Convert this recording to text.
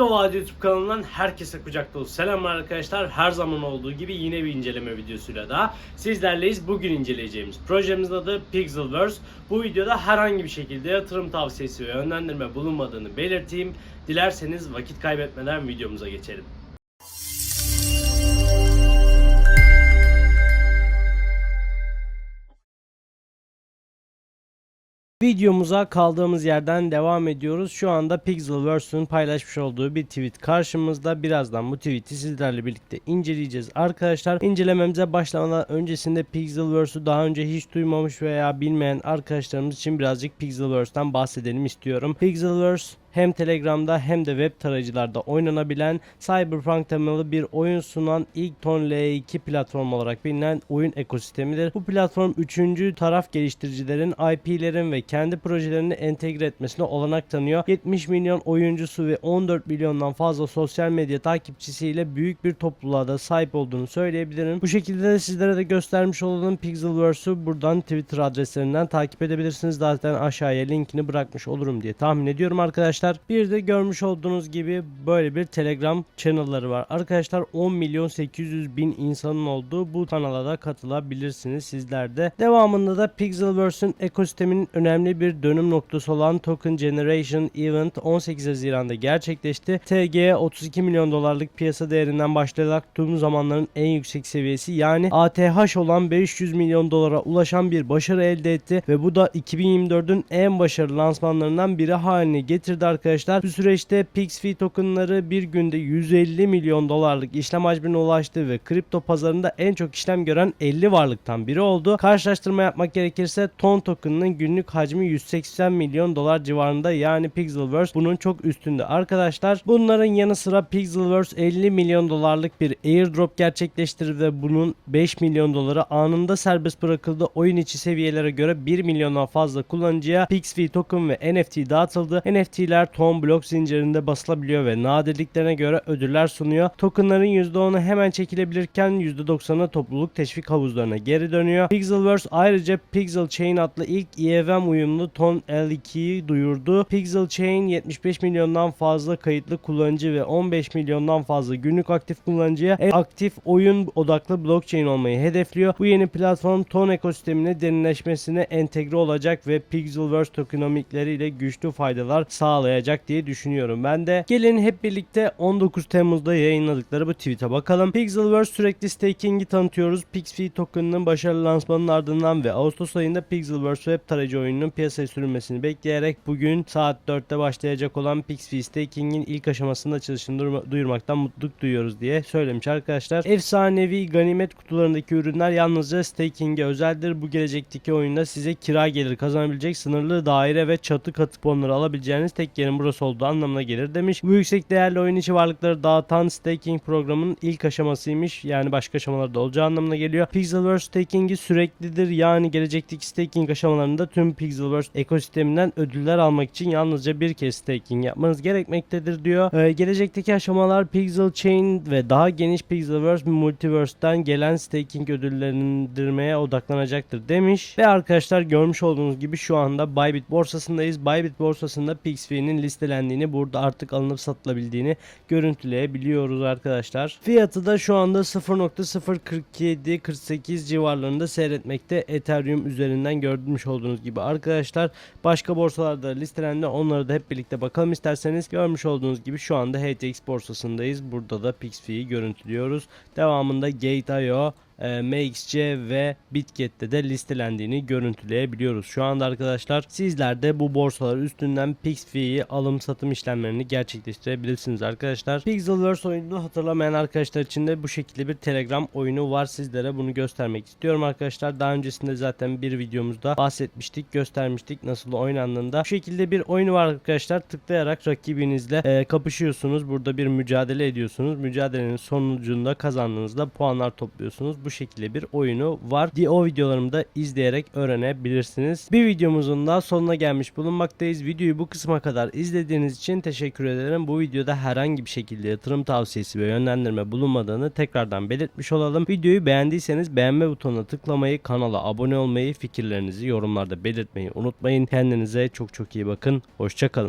Kripto Vadi YouTube kanalından herkese kucak dolu selamlar arkadaşlar. Her zaman olduğu gibi yine bir inceleme videosuyla daha sizlerleyiz. Bugün inceleyeceğimiz projemizin adı Pixelverse. Bu videoda herhangi bir şekilde yatırım tavsiyesi ve yönlendirme bulunmadığını belirteyim. Dilerseniz vakit kaybetmeden videomuza geçelim. Videomuza kaldığımız yerden devam ediyoruz. Şu anda Pixelverse'ün paylaşmış olduğu bir tweet karşımızda. Birazdan bu tweet'i sizlerle birlikte inceleyeceğiz arkadaşlar. İncelememize başlamadan öncesinde Pixelverse'ü daha önce hiç duymamış veya bilmeyen arkadaşlarımız için birazcık Pixelverse'den bahsedelim istiyorum. Pixelverse hem Telegram'da hem de web tarayıcılarda oynanabilen Cyberpunk temalı bir oyun sunan ilk ton L2 platform olarak bilinen oyun ekosistemidir. Bu platform üçüncü taraf geliştiricilerin IP'lerin ve kendi projelerini entegre etmesine olanak tanıyor. 70 milyon oyuncusu ve 14 milyondan fazla sosyal medya takipçisiyle büyük bir topluluğa da sahip olduğunu söyleyebilirim. Bu şekilde de sizlere de göstermiş olalım Pixelverse'ü buradan Twitter adreslerinden takip edebilirsiniz. Zaten aşağıya linkini bırakmış olurum diye tahmin ediyorum arkadaşlar. Bir de görmüş olduğunuz gibi böyle bir Telegram channel'ları var. Arkadaşlar 10 milyon 800 bin insanın olduğu bu kanala da katılabilirsiniz sizler de. Devamında da Pixelverse'ün ekosisteminin önemli bir dönüm noktası olan Token Generation Event 18 Haziran'da gerçekleşti. TG'ye 32 milyon dolarlık piyasa değerinden başlayarak tüm zamanların en yüksek seviyesi yani ATH olan 500 milyon dolara ulaşan bir başarı elde etti ve bu da 2024'ün en başarılı lansmanlarından biri haline getirdi arkadaşlar. Bu süreçte PixFi tokenları bir günde 150 milyon dolarlık işlem hacmine ulaştı ve kripto pazarında en çok işlem gören 50 varlıktan biri oldu. Karşılaştırma yapmak gerekirse TON tokenının günlük hacmi 180 milyon dolar civarında yani Pixelverse bunun çok üstünde arkadaşlar. Bunların yanı sıra Pixelverse 50 milyon dolarlık bir airdrop gerçekleştirdi ve bunun 5 milyon doları anında serbest bırakıldı. Oyun içi seviyelere göre 1 milyondan fazla kullanıcıya PixFi token ve NFT dağıtıldı. NFT'ler ton blok zincirinde basılabiliyor ve nadirliklerine göre ödüller sunuyor. Tokenların %10'u hemen çekilebilirken %90'ı topluluk teşvik havuzlarına geri dönüyor. Pixelverse ayrıca Pixel Chain adlı ilk EVM uyumlu ton L2'yi duyurdu. Pixel Chain 75 milyondan fazla kayıtlı kullanıcı ve 15 milyondan fazla günlük aktif kullanıcıya en aktif oyun odaklı blockchain olmayı hedefliyor. Bu yeni platform ton ekosistemine derinleşmesine entegre olacak ve Pixelverse tokenomikleriyle güçlü faydalar sağlayacak diye düşünüyorum. Ben de gelin hep birlikte 19 Temmuz'da yayınladıkları bu tweet'e bakalım. Pixelverse sürekli staking'i tanıtıyoruz. PixFi token'ının başarılı lansmanının ardından ve Ağustos ayında Pixelverse web tarayıcı oyununun piyasaya sürülmesini bekleyerek bugün saat 4'te başlayacak olan PixFi staking'in ilk aşamasında açılışını duyurma- duyurmaktan mutluluk duyuyoruz diye söylemiş arkadaşlar. Efsanevi ganimet kutularındaki ürünler yalnızca staking'e özeldir. Bu gelecekteki oyunda size kira gelir kazanabilecek sınırlı daire ve çatı katı kuponları alabileceğiniz tek yerin burası olduğu anlamına gelir demiş. Bu yüksek değerli oyun içi varlıkları dağıtan staking programının ilk aşamasıymış. Yani başka aşamalarda olacağı anlamına geliyor. Pixelverse staking'i süreklidir. Yani gelecekteki staking aşamalarında tüm Pixelverse ekosisteminden ödüller almak için yalnızca bir kez staking yapmanız gerekmektedir diyor. Ee, gelecekteki aşamalar Pixel Chain ve daha geniş Pixelverse Multiverse'den gelen staking ödüllendirmeye odaklanacaktır demiş. Ve arkadaşlar görmüş olduğunuz gibi şu anda Bybit borsasındayız. Bybit borsasında PixFi'nin listelendiğini burada artık alınıp satılabildiğini görüntüleyebiliyoruz arkadaşlar. Fiyatı da şu anda 0.047-48 civarlarında seyretmekte Ethereum üzerinden görmüş olduğunuz gibi arkadaşlar. Başka borsalarda listelendi onları da hep birlikte bakalım isterseniz. Görmüş olduğunuz gibi şu anda HTX borsasındayız. Burada da PixFi'yi görüntülüyoruz. Devamında Gate.io e, MXC ve Bitget'te de listelendiğini görüntüleyebiliyoruz. Şu anda arkadaşlar sizler de bu borsalar üstünden PixFi'yi alım satım işlemlerini gerçekleştirebilirsiniz arkadaşlar. Pixelverse oyununu hatırlamayan arkadaşlar için de bu şekilde bir Telegram oyunu var. Sizlere bunu göstermek istiyorum arkadaşlar. Daha öncesinde zaten bir videomuzda bahsetmiştik, göstermiştik nasıl oynandığında. Bu şekilde bir oyunu var arkadaşlar. Tıklayarak rakibinizle e, kapışıyorsunuz. Burada bir mücadele ediyorsunuz. Mücadelenin sonucunda kazandığınızda puanlar topluyorsunuz. Bu şekilde bir oyunu var. Di- O videolarımı da izleyerek öğrenebilirsiniz. Bir videomuzun daha sonuna gelmiş bulunmaktayız. Videoyu bu kısma kadar izlediğiniz için teşekkür ederim. Bu videoda herhangi bir şekilde yatırım tavsiyesi ve yönlendirme bulunmadığını tekrardan belirtmiş olalım. Videoyu beğendiyseniz beğenme butonuna tıklamayı, kanala abone olmayı, fikirlerinizi yorumlarda belirtmeyi unutmayın. Kendinize çok çok iyi bakın. Hoşçakalın.